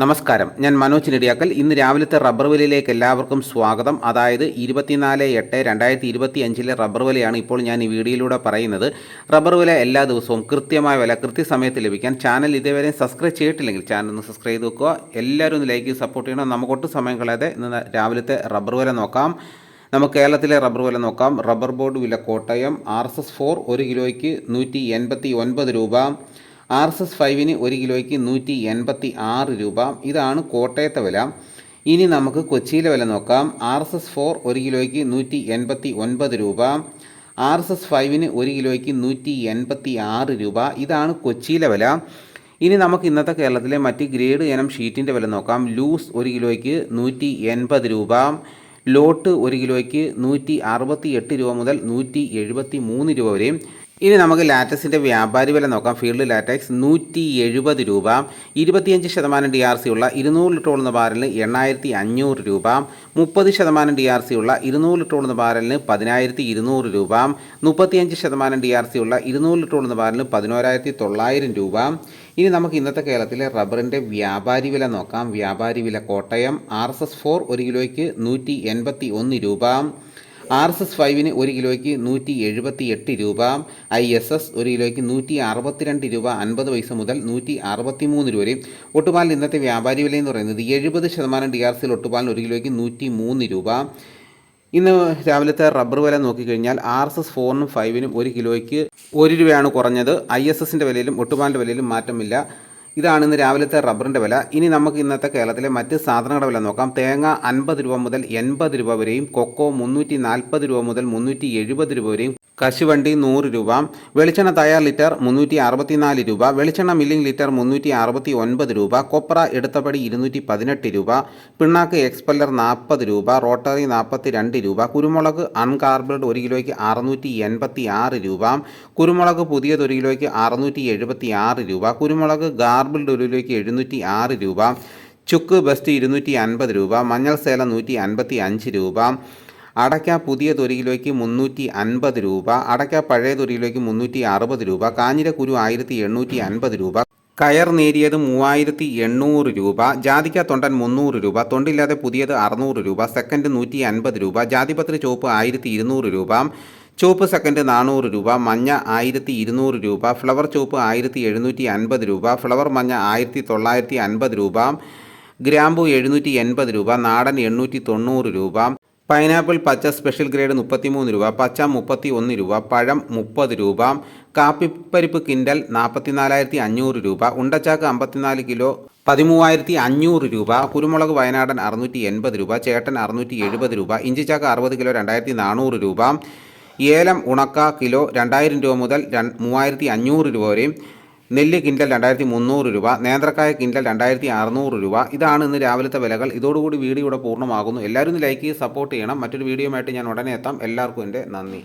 നമസ്കാരം. ഞാൻ മനോജ് നെടിയാക്കൽ. ഇന്ന് രാവിലത്തെ റബ്ബർ വിലയിലേക്ക് എല്ലാവർക്കും സ്വാഗതം. അതായത് ഇരുപത്തിനാല് എട്ട് രണ്ടായിരത്തി ഇരുപത്തി അഞ്ചിലെ റബ്ബർ വിലയാണ് ഇപ്പോൾ ഞാൻ ഈ വീഡിയോയിലൂടെ പറയുന്നത്. റബ്ബർ വില എല്ലാ ദിവസവും കൃത്യമായ വില കൃത്യസമയത്ത് ലഭിക്കാൻ ചാനൽ ഇതേവരെ സബ്സ്ക്രൈബ് ചെയ്തിട്ടില്ലെങ്കിൽ ചാനൽ ഒന്ന് സബ്സ്ക്രൈബ് ചെയ്ത് വെക്കുക. എല്ലാവരും ഒന്ന് ലൈക്ക് സപ്പോർട്ട് ചെയ്യണം. നമുക്ക് സമയം കളയാതെ ഇന്ന് രാവിലത്തെ റബ്ബർ വില നോക്കാം. നമുക്ക് കേരളത്തിലെ റബ്ബർ വില നോക്കാം. റബ്ബർ ബോർഡ് വില Kottayam R S S four ഒരു കിലോയ്ക്ക് നൂറ്റി എൺപത്തി ഒൻപത് രൂപ. ആർ എസ് എസ് ഫൈവിന് ഒരു കിലോയ്ക്ക് നൂറ്റി എൺപത്തി ആറ് രൂപ. ഇതാണ് കോട്ടയത്തെ വില. ഇനി നമുക്ക് കൊച്ചിയിലെ വില നോക്കാം. ആർ എസ് എസ് ഫോർ ഒരു കിലോയ്ക്ക് നൂറ്റി എൺപത്തി ഒൻപത് രൂപ. ആർ എസ് എസ് ഫൈവിന് ഒരു കിലോയ്ക്ക് നൂറ്റി എൺപത്തി ആറ് രൂപ. ഇതാണ് കൊച്ചിയിലെ വില. ഇനി നമുക്ക് ഇന്നത്തെ കേരളത്തിലെ മറ്റ് ഗ്രേഡ് ഇനം ഷീറ്റിന്റെ വില നോക്കാം. ലൂസ് ഒരു കിലോയ്ക്ക് നൂറ്റി എൺപത് രൂപ. ലോട്ട് ഒരു കിലോയ്ക്ക് നൂറ്റി അറുപത്തി എട്ട് രൂപ മുതൽ നൂറ്റി എഴുപത്തി മൂന്ന് രൂപ വരെയും ഇനി നമുക്ക് ലാറ്റക്സിന്റെ വ്യാപാരി വില നോക്കാം. ഫീൽഡ് ലാറ്റക്സ് നൂറ്റി എഴുപത് രൂപ ഇരുപത്തിയഞ്ച് ശതമാനം ഡി ആർ സി ഉള്ള ഇരുന്നൂറ് ലിറ്റർ ഉള്ള ബാരലിന് എണ്ണായിരത്തി അഞ്ഞൂറ് രൂപ മുപ്പത് ശതമാനം ഡി ആർ സി ഉള്ള ഇരുന്നൂറ് ലിറ്റർ ഉള്ള ബാരലിന് പതിനായിരത്തി ഇരുന്നൂറ് രൂപ മുപ്പത്തിയഞ്ച് ശതമാനം ഡി ആർ സി ഉള്ള ഇരുന്നൂറ് ലിറ്റർ ഉള്ള ബാരലിന് പതിനോരായിരത്തി തൊള്ളായിരം രൂപ. ഇനി നമുക്ക് ഇന്നത്തെ കേരളത്തിലെ റബ്ബറിന്റെ വ്യാപാരി വില നോക്കാം. വ്യാപാരി വില Kottayam R S S four ഒരു കിലോയ്ക്ക് നൂറ്റി എൺപത്തി ഒന്ന് രൂപ. ആർ എസ് എസ് ഫൈവിന് ഒരു കിലോയ്ക്ക് നൂറ്റി എഴുപത്തി എട്ട് രൂപ ഐ എസ് എസ് ഒരു കിലോയ്ക്ക് നൂറ്റി അറുപത്തിരണ്ട് രൂപ അൻപത് പൈസ മുതൽ നൂറ്റി അറുപത്തി മൂന്ന് രൂപ വരെ. ഒട്ടുപാലിന് ഇന്നത്തെ വ്യാപാരി വില എന്ന് പറയുന്നത് എഴുപത് ശതമാനം ഡി ആർ സിയിൽ ഒട്ടുപാലിന് ഒരു കിലോയ്ക്ക് നൂറ്റി മൂന്ന് രൂപ. ഇന്ന് രാവിലത്തെ റബ്ബർ വില നോക്കിക്കഴിഞ്ഞാൽ ആർ എസ് എസ് ഫോറിനും ഫൈവിനും ഒരു കിലോയ്ക്ക് ഒരു രൂപയാണ് കുറഞ്ഞത്. ഐ എസ് എസിന്റെ വിലയിലും ഒട്ടുപാലിന്റെ വിലയിലും മാറ്റമില്ല. ഇതാണ് ഇന്ന് രാവിലത്തെ റബ്ബറിന്റെ വില. ഇനി നമുക്ക് ഇന്നത്തെ കേരളത്തിലെ മറ്റ് സാധനങ്ങളുടെ വില നോക്കാം. തേങ്ങ അൻപത് രൂപ മുതൽ എൺപത് രൂപ വരെയും കൊക്കോ മുന്നൂറ്റി നാൽപ്പത് രൂപ മുതൽ മുന്നൂറ്റി എഴുപത് രൂപ വരെയും കശുവണ്ടി നൂറ് രൂപ വെളിച്ചെണ്ണ തയ്യാർ ലിറ്റർ മുന്നൂറ്റി അറുപത്തിനാല് രൂപ വെളിച്ചെണ്ണ മില്ലിംഗ് ലിറ്റർ മുന്നൂറ്റി അറുപത്തി ഒൻപത് രൂപ കൊപ്ര എടുത്തപടി ഇരുന്നൂറ്റി പതിനെട്ട് രൂപ പിണ്ണാക്ക് എക്സ്പെല്ലർ നാൽപ്പത് രൂപ റോട്ടറി നാൽപ്പത്തി രണ്ട് രൂപ കുരുമുളക് അൺകാർബഡ് ഒരു കിലോയ്ക്ക് അറുന്നൂറ്റി എൺപത്തി ആറ് രൂപ കുരുമുളക് പുതിയത് ഒരു കിലോയ്ക്ക് അറുന്നൂറ്റി എഴുപത്തി ആറ് രൂപ കുരുമുളക് ഗാർബിൾഡ് ഒരു കിലോയ്ക്ക് എഴുന്നൂറ്റി ആറ് രൂപ ചുക്ക് ബസ്റ്റ് ഇരുന്നൂറ്റി അൻപത് രൂപ മഞ്ഞൾ സേല നൂറ്റി അൻപത്തി അഞ്ച് രൂപ അടയ്ക്ക പുതിയ കിലോയ്ക്ക് മുന്നൂറ്റി അൻപത് രൂപ അടയ്ക്ക പഴയ കിലോയ്ക്ക് മുന്നൂറ്റി അറുപത് രൂപ കാഞ്ഞിരക്കുരു ആയിരത്തി എണ്ണൂറ്റി അൻപത് രൂപ കയർ നേരിയത് മൂവായിരത്തി എണ്ണൂറ് രൂപ ജാതിക്ക തൊണ്ടൻ മുന്നൂറ് രൂപ തൊണ്ടില്ലാതെ പുതിയത് അറുന്നൂറ് രൂപ സെക്കൻഡ് നൂറ്റി അൻപത് രൂപ ജാതിപത്രി ചോപ്പ് ആയിരത്തി ഇരുന്നൂറ് രൂപ ചുവപ്പ് സെക്കൻഡ് നാനൂറ് രൂപ മഞ്ഞ ആയിരത്തി ഇരുന്നൂറ് രൂപ ഫ്ലവർ ചുവപ്പ് ആയിരത്തി എഴുന്നൂറ്റി അൻപത് രൂപ ഫ്ലവർ മഞ്ഞ ആയിരത്തി തൊള്ളായിരത്തി അൻപത് രൂപ ഗ്രാമ്പു എഴുന്നൂറ്റി എൺപത് രൂപ നാടൻ എണ്ണൂറ്റി തൊണ്ണൂറ് രൂപ പൈനാപ്പിൾ പച്ച സ്പെഷ്യൽ ഗ്രേഡ് മുപ്പത്തിമൂന്ന് രൂപ പച്ച മുപ്പത്തി ഒന്ന് രൂപ പഴം മുപ്പത് രൂപ കാപ്പിപ്പരിപ്പ് കിൻഡൽ നാൽപ്പത്തിനാലായിരത്തി അഞ്ഞൂറ് രൂപ ഉണ്ടച്ചാക്ക് അമ്പത്തിനാല് കിലോ പതിമൂവായിരത്തി അഞ്ഞൂറ് രൂപ കുരുമുളക് വയനാടൻ അറുന്നൂറ്റി എൺപത് രൂപ ചേട്ടൻ അറുന്നൂറ്റി എഴുപത് രൂപ ഇഞ്ചിച്ചാക്ക് അറുപത് കിലോ രണ്ടായിരത്തി നാനൂറ് രൂപ ഏലം ഉണക്ക കിലോ രണ്ടായിരം രൂപ മുതൽ മൂവായിരത്തി അഞ്ഞൂറ് രൂപ വരെയും നെല്ല് കിൻഡൽ രണ്ടായിരത്തി മുന്നൂറ് രൂപ നേന്ത്രക്കായ കിൻഡൽ രണ്ടായിരത്തി അറുന്നൂറ് രൂപ. ഇതാണ് ഇന്ന് രാവിലത്തെ വിലകൾ. ഇതോടുകൂടി വീഡിയോ ഇവിടെ പൂർണമാകുന്നു. എല്ലാവരും ലൈക്ക് ചെയ്ത് സപ്പോർട്ട് ചെയ്യണം. മറ്റൊരു വീഡിയോയുമായിട്ട് ഞാൻ ഉടനെ എത്താം. എല്ലാവർക്കും എന്റെ നന്ദി.